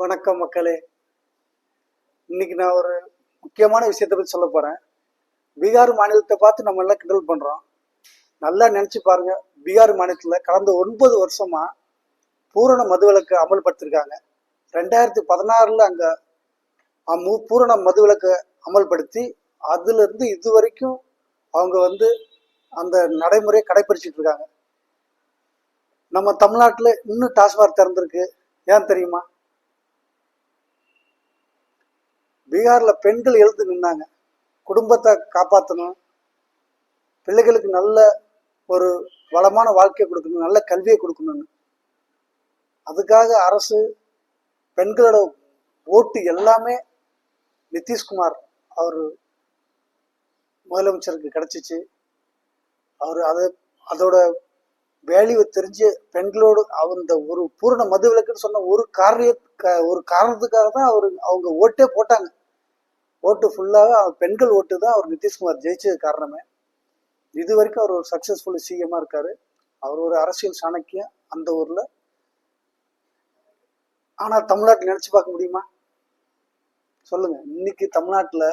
வணக்கம் மக்களே. இன்னைக்கு நான் ஒரு முக்கியமான விஷயத்தை பற்றி சொல்ல போகிறேன் பீகார் மாநிலத்தை பார்த்து நம்ம எல்லாம் கிண்டல் பண்ணுறோம் நல்லா நினச்சி பாருங்க. பீகார் மாநிலத்தில் கடந்த ஒன்பது வருஷமா பூரண மதுவிலக்கு அமல்படுத்திருக்காங்க. ரெண்டாயிரத்தி பதினாறில் அங்கே மு பூரண மதுவிலக்கு அமல்படுத்தி அதுலேருந்து இது வரைக்கும் அவங்க வந்து அந்த நடைமுறையை கடைபிடிச்சிட்டு இருக்காங்க. நம்ம தமிழ்நாட்டில் இன்னும் டாஸ்மாக் திறந்திருக்கு. ஏன் தெரியுமா? பீகார்ல பெண்கள் எழுந்து நின்னாங்க. குடும்பத்தை காப்பாற்றணும் பிள்ளைகளுக்கு நல்ல ஒரு வளமான வாழ்க்கையை கொடுக்கணும் நல்ல கல்வியை கொடுக்கணும்னு. அதுக்காக அரசு பெண்களோட ஓட்டு எல்லாமே நிதிஷ்குமார் அவர் முதலமைச்சருக்கு கிடைச்சிச்சு. அவர் அதை அதோட வேல்யூவை தெரிஞ்சு பெண்களோடு அந்த ஒரு பூரண மது விளக்குன்னு சொன்ன ஒரு காரிய க- ஒரு காரணத்துக்காக தான் அவர் அவங்க ஓட்டே போட்டாங்க. ஓட்டு ஃபுல்லாக பெண்கள் ஓட்டு தான் அவர் நிதிஷ்குமார் ஜெயிச்சது காரணமே. இது வரைக்கும் அவர் ஒரு சக்சஸ்ஃபுல் சிஎம்மாக இருக்கார். அவர் ஒரு அரசியல் சாணக்கியம் அந்த ஊரில். ஆனால் தமிழ்நாட்டில் நினச்சி பார்க்க முடியுமா? சொல்லுங்கள் இன்னைக்கு தமிழ்நாட்டில்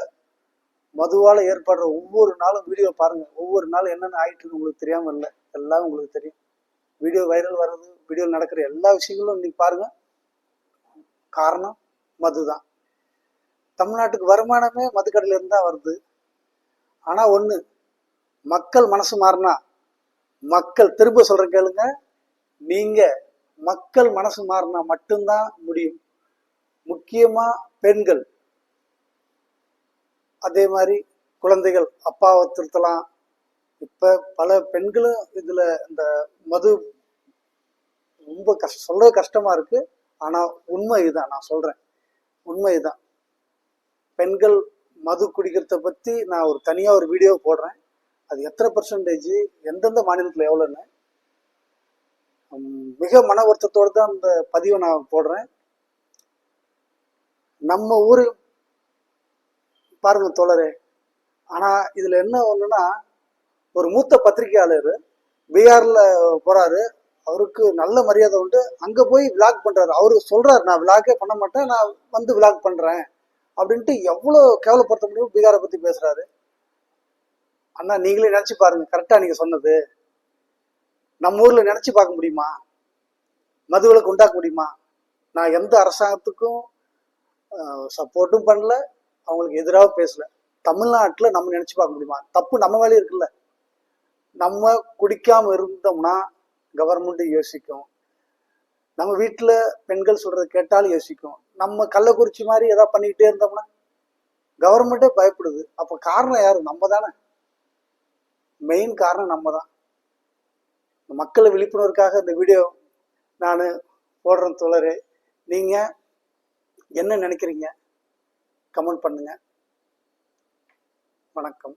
மதுவால் ஏற்படுற ஒவ்வொரு நாளும் வீடியோ பாருங்கள் ஒவ்வொரு நாளும் என்னென்ன ஆகிட்டுன்னு உங்களுக்கு தெரியாமல் இல்லை. எல்லாம் உங்களுக்கு தெரியும். வீடியோ வைரல் வர்றது வீடியோ நடக்கிற எல்லா விஷயங்களும் இன்னைக்கு பாருங்கள் காரணம் மது தான் தமிழ்நாட்டுக்கு வருமானமே மதுக்கடையிலேருந்து தான் வருது. ஆனால் ஒன்று மக்கள் மனசு மாறினா மக்கள் திரும்ப சொல்கிற கேளுங்க நீங்கள் மக்கள் மனசு மாறினா மட்டும்தான் முடியும். முக்கியமாக பெண்கள். அதே மாதிரி குழந்தைகள் அப்பாவை திருத்தலாம். இப்போ பல பெண்களும் இதில் இந்த மது ரொம்ப கஷ்ட சொல்ல கஷ்டமாக இருக்குது ஆனால் உண்மை இதுதான் நான் சொல்கிறேன் உண்மை இதுதான். பெண்கள் மது குடிக்கிறத பத்தி நான் ஒரு தனியா ஒரு வீடியோ போடுறேன். அது எத்தனை பர்சன்டேஜ் எந்தெந்த மாநிலத்தில் எவ்வளோன்னு மிக மன வருத்தத்தோடு தான் அந்த பதிவை நான் போடுறேன். நம்ம ஊர் பாருங்க தோழரே. ஆனா இதுல என்ன ஒண்ணுன்னா ஒரு மூத்த பத்திரிகையாளர் பீகார்ல போறாரு. அவருக்கு நல்ல மரியாதை உண்டு. அங்க போய் விளாக் பண்றாரு. அவரு சொல்றாரு நான் விளாகே பண்ண மாட்டேன். நான் வந்து விளாக் பண்றேன். அப்படின்ட்டு எவ்வளோ கேவலப்படுத்த முடியும் பீகாரை பற்றி பேசுகிறாரு அண்ணா நீங்களே நினச்சி பாருங்க. கரெக்டாக நீங்கள் சொன்னது. நம்ம ஊரில் நினச்சி பார்க்க முடியுமா? மதுவிலக்கு உண்டாக்க முடியுமா? நான் எந்த அரசாங்கத்துக்கும் சப்போர்ட்டும் பண்ணல. அவங்களுக்கு எதிராக பேசல. தமிழ்நாட்டில் நம்ம நினச்சி பார்க்க முடியுமா? தப்பு நம்ம மேலே இருக்குல்ல. நம்ம குடிக்காமல் இருந்தோம்னா கவர்மெண்ட்டு யோசிக்கும். நம்ம வீட்டில் பெண்கள் சொல்கிறத கேட்டாலும் யோசிக்கும். நம்ம கள்ளக்குறிச்சி மாதிரி ஏதாவது பண்ணிக்கிட்டே இருந்தோம்னா கவர்மெண்ட்டே பயப்படுது. அப்போ காரணம் யார்? நம்ம தானே மெயின் காரணம் நம்ம தான் மக்களை விழிப்புணர்வுக்காக இந்த வீடியோ நான் போடுறேன் தோழர். நீங்கள் என்ன நினைக்கிறீங்க? கமெண்ட் பண்ணுங்கள் வணக்கம்.